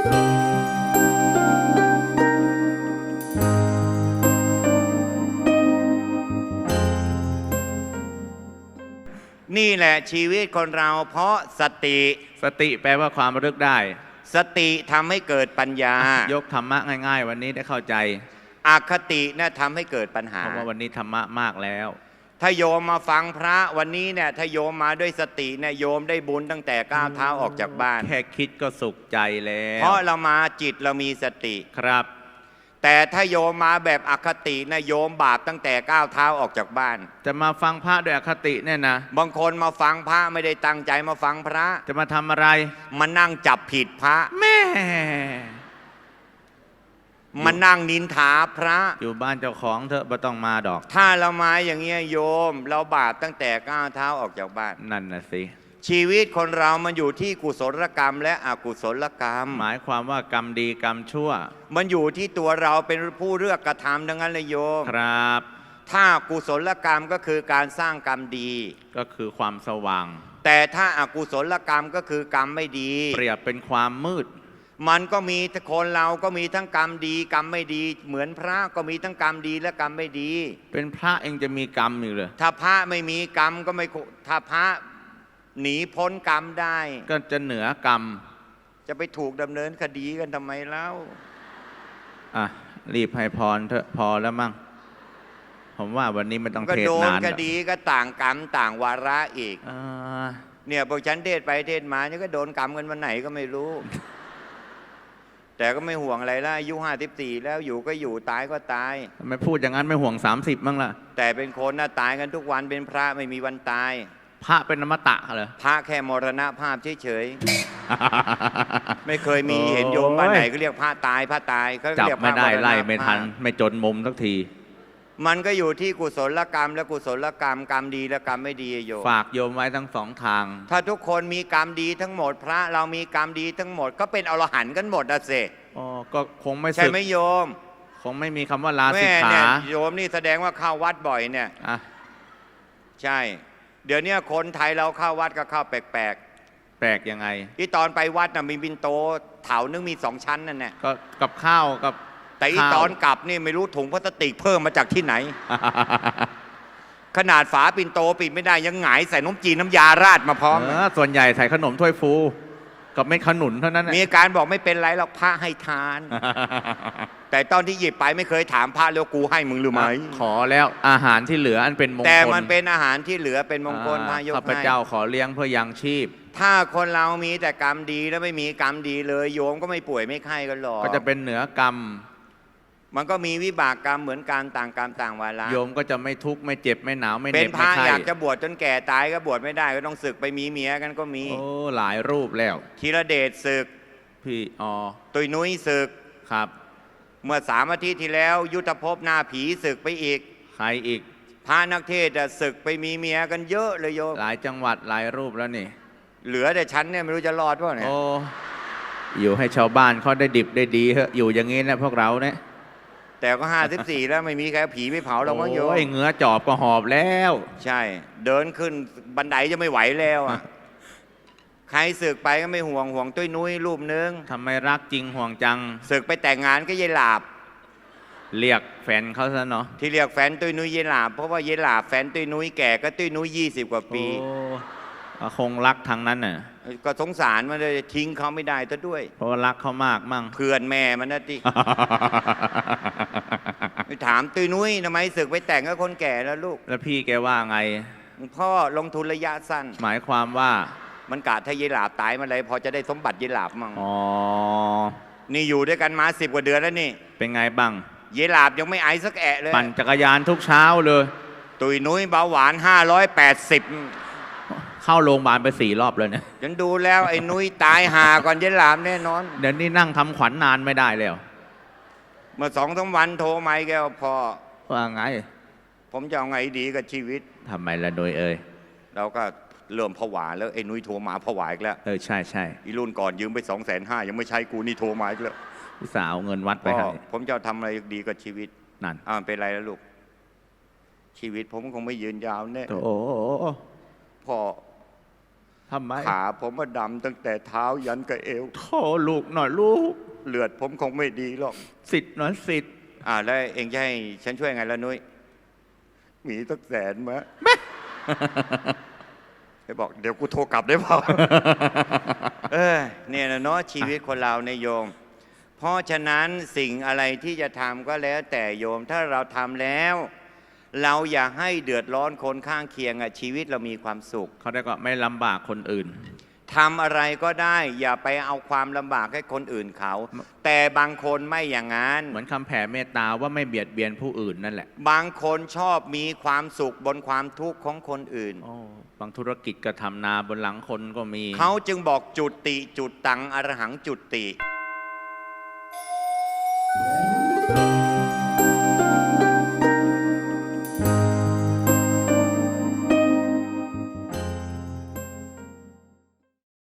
นี่แหละชีวิตคนเราเพราะสติ สติแปลว่าความระลึกได้ สติทำให้เกิดปัญญา ยกธรรมะง่าย ๆ วันนี้ได้เข้าใจ อคติน่ะทำให้เกิดปัญหา เพราะว่าวันนี้ธรรมะมากแล้ว ถ้าโยมมาฟังพระวันนี้เนี่ยถ้าโยมมาด้วยสติเนี่ยโยมได้บุญตั้งแต่ก้าวเท้าออกจากบ้าน แค่คิดก็สุขใจแล้ว เพราะเรามาจิตเรามีสติครับ แต่ถ้าโยมมาแบบอคตินะโยมบาปตั้งแต่ก้าวเท้าออกจากบ้าน จะมาฟังพระด้วยอคติเนี่ยนะบางคนมาฟังพระไม่ได้ตั้งใจมาฟังพระ จะมาทำอะไร มานั่งจับผิดพระแม่ มานั่งนินทาพระ อยู่บ้านเจ้าของเถอะไม่ต้องมาดอก ถ้าเรามาอย่างเงี้ยโยม เราบาปตั้งแต่ก้าวเท้าออกจากบ้าน นั่นนะสิ ชีวิตคนเรามันอยู่ที่กุศลกรรม และอกุศลกรรม หมายความว่ากรรมดีกรรมชั่ว มันอยู่ที่ตัวเราเป็นผู้เลือกกระทำดังนั้นเลยโยม ครับ ถ้ากุศลกรรมก็คือการสร้างกรรมดี ก็คือความสว่าง แต่ถ้าอากุศลกรรมก็คือกรรมไม่ดี เปรียบเป็นความมืด มันก็มีคนเราก็มีทั้งกรรมดีกรรมไม่ดี เหมือนพระก็มีทั้งกรรมดีและกรรมไม่ดี เป็นพระเองจะมีกรรมอยู่เลยถ้าพระไม่มีกรรมก็ไม่คุถ้าพระหนีพ้นกรรมได้ ก็จะเหนือกรรม จะไปถูกดำเนินคดีกันทำไมเล่าอะรีบให้พรเถอะพอแล้วมั้งผมว่าวันนี้ไม่ต้องก็เทศโดนนานคดีก็ต่างกรรมต่างวาระอีกอ่าเนี่ยพวกฉันเทศไปเทศมาเนี่ยก็โดนกรรมกันวันไหนก็ไม่รู้ แต่ก็ไม่ห่วงอะไรละอายุห้าสิบสี่แล้วอยู่ก็อยู่ตายก็ตาย ทำไมพูดอย่างนั้นไม่ห่วง 30บ้างล่ะ แต่เป็นคนน่ะตายกันทุกวันเป็นพระไม่มีวันตาย พระเป็นนมตะเหรอ พระแค่มรณภาพเฉยๆ ไม่เคยมีเห็นโยมบ้านไหนก็เรียกพระตายพระตายเขาจับเรียกพไม่ระได้รณไล่ไม่ทันภาพไม่จนมุมสักที มันก็อยู่ที่กุศลกรรมและกุศลกรรมกรรมดีและกรรมไม่ดีอะโยมฝากโยมไว้ทั้งสองทาง ถ้าทุกคนมีกรรมดีทั้งหมด พระเรามีกรรมดีทั้งหมด ก็เป็นอรหันต์กันหมดอะเสอ๋อก็คงไม่ใช่สึกไหมโยม คงไม่มีคำว่าลาสิแม่กขาเนี่ยโยมนี่แสดงว่าเข้าวัดบ่อยเนี่ยอะใช่ เดี๋ยวเนี้คนไทยเราเข้าวัดก็เข้าแปลกแปลกยังไงๆที่ตอนไปวัดน่ะมีบินโตเถานึงมีสองชั้นนั่นแหละก็กับข้าวกับ แต่อีข้าวตอนกลับนี่ไม่รู้ถุงพลาสติกเพิ่มมาจากที่ไหน ขนาดฝาปินโตปิดไม่ได้ยังหงายใส่น้ำจีนน้ำยาราดมาพร้อม เออส่วนใหญ่ใส่ขนมถ้วยฟู กับเม็ดขนุนเท่านั้นน่ะมีอาการบอกไม่เป็นไรหรอกพระให้ทาน แต่ตอนที่หยิบไปไม่เคยถามพระแล้วกูให้มึงหรือไม่ขอแล้วอาหารที่เหลืออันเป็นมงคลแต่มันเป็นอาหารที่เหลือเป็นมงคลพระอ่ายกข้าพให้ เจ้าขอเลี้ยงเพื่อยังชีพ ถ้าคนเรามีแต่กรรมดีแล้วไม่มีกรรมดีเลย โยมก็ไม่ป่วยไม่ไข้กันหรอกก็จะเป็นเหนือกรรม มันก็มีวิบากกรรมเหมือนกันต่างกรรมต่างวาระโยมก็จะไม่ทุกข์ไม่เจ็บไม่หนาวไม่เหเป็น็นบพไม่ระไข้อยากจะบวชจนแก่ตายก็บวชไม่ได้ก็ต้องศึกไปมีเมียกันก็มีโอ้หลายรูปแล้ว ธีรเดชศึก พี่อ๋อตุยนุ้ยศึก ครับ เมื่อสามอาทิตย์ที่แล้วยุทธภพหน้าผีศึกไปอีก ใครอีกพระนักเทศน์อะศึกไปมีเมียกันเยอะเลยโยมหลายจังหวัดหลายรูปแล้วนี่ เหลือแต่ฉันเนี่ยไม่รู้จะรอดเปล่าเนี่ย โอ้อยู่ให้ชาวบ้านเขาได้ดิบได้ดีเถอะอยู่อย่างนี้นะพวกเราเนี่ย แต่ก็ห้าสิบสี่แล้วไม่มีใครเอาผีไปเผาเราก็โยมโอ้ยเหงือจอบก็หอบแล้ว ใช่ เดินขึ้นบันไดจะไม่ไหวแล้วอะใครศึกไปก็ไม่ห่วงห่วงตุ้ยนุ้ยรูปนึงทำไมรักจริงห่วงจัง ศึกไปแต่งงานก็ยายหลาบ เรียกแฟนเขาซะเนาะที่เรียกแฟนตุ้ยนุ้ยยายหลาบเพราะว่ายายหลาบแฟนตุ้ยนุ้ยแก่ก็ตุ้ยนุ้ยยี่สิบกว่าปี โอ้ ก็คงรักทางนั้นน่ะก็สงสารมันเลยทิ้งเขาไม่ได้ซะด้วย เพราะว่ารักเขามากมั่ง เพื่อนแม่มันนะที่ไปถามตุ้ยนุ้ยทำไมศึกไปแต่งกับคนแก่แล้วลูก แล้วพี่แกว่าไง พ่อลงทุนระยะสั้น หมายความว่า มันกะถ้ายายหลาบตายมาเลยพอจะได้สมบัติยายหลาบมั่งอ๋อนี่นี่อยู่ด้วยกันมาสิบกว่าเดือนแล้วนี่ เป็นไงบ้างยายหลาบยังไม่ไอสักแอะเลย ปั่นจักรยานทุกเช้าเลย ตุยนุ้ยเบาหวาน 580 เข้าโรงพยาบาลไปสี่รอบเลยเนี่ยฉันดูแล้วไอ้นุ้ยตายหาก่อนยายหลาบแน่นอน เดี๋ยวนี้นั่งทำขวัญนานไม่ได้แล้วเมื่อสองสามวันโทรมาอีกแกวพอว่าไงผมจะเอาไงดีกับชีวิต ทำไมละโดยเอ่ยเราก็เริ่มผวาแล้วไอ้นุ้ยโทรมาผวาอีกแล้วเออใช่ใช่อีรุ่นก่อนยืมไปสองแสนห้ายังไม่ใช้กูนี่โทรมาอีกแล้วอุตส่าห์เอาเงินวัดไปพ่อให้ผมจะเอาทำอะไรดีกับชีวิตนั่นอ้าวเป็นไรแล้วลูก ชีวิตผมคงไม่ยืนยาวแน่โอ้โหพ่อ ทำไมขาผมว่าดำตั้งแต่เท้ายันกับเอวโทลูกหน่อยลูก เลือดผมคงไม่ดีหรอก สิทธิ์หน่อยสิทธิ์อ่าแล้วเองจะให้ฉันช่วยไงล่ะนุ้ยมีสักแสนมะไปบอก เดี๋ยวกูโทรกลับได้เปล่าเออเนี่ยนะเนาะชีวิตคนเราในยโยม เพราะฉะนั้นสิ่งอะไรที่จะทำก็แล้วแต่โยมถ้าเราทำแล้ว เราอย่าให้เดือดร้อนคนข้างเคียงอะชีวิตเรามีความสุข เขาได้ก็ไม่ลำบากคนอื่น ทำอะไรก็ได้ อย่าไปเอาความลำบากให้คนอื่นเขา แต่บางคนไม่อย่างนั้น เหมือนคำแผ่เมตตาว่าไม่เบียดเบียนผู้อื่นนั่นแหละ บางคนชอบมีความสุขบนความทุกข์ของคนอื่น โอ้บางธุรกิจก็ทำนาบนหลังคนก็มี เขาจึงบอกจุติจุดตังอรหังจุติ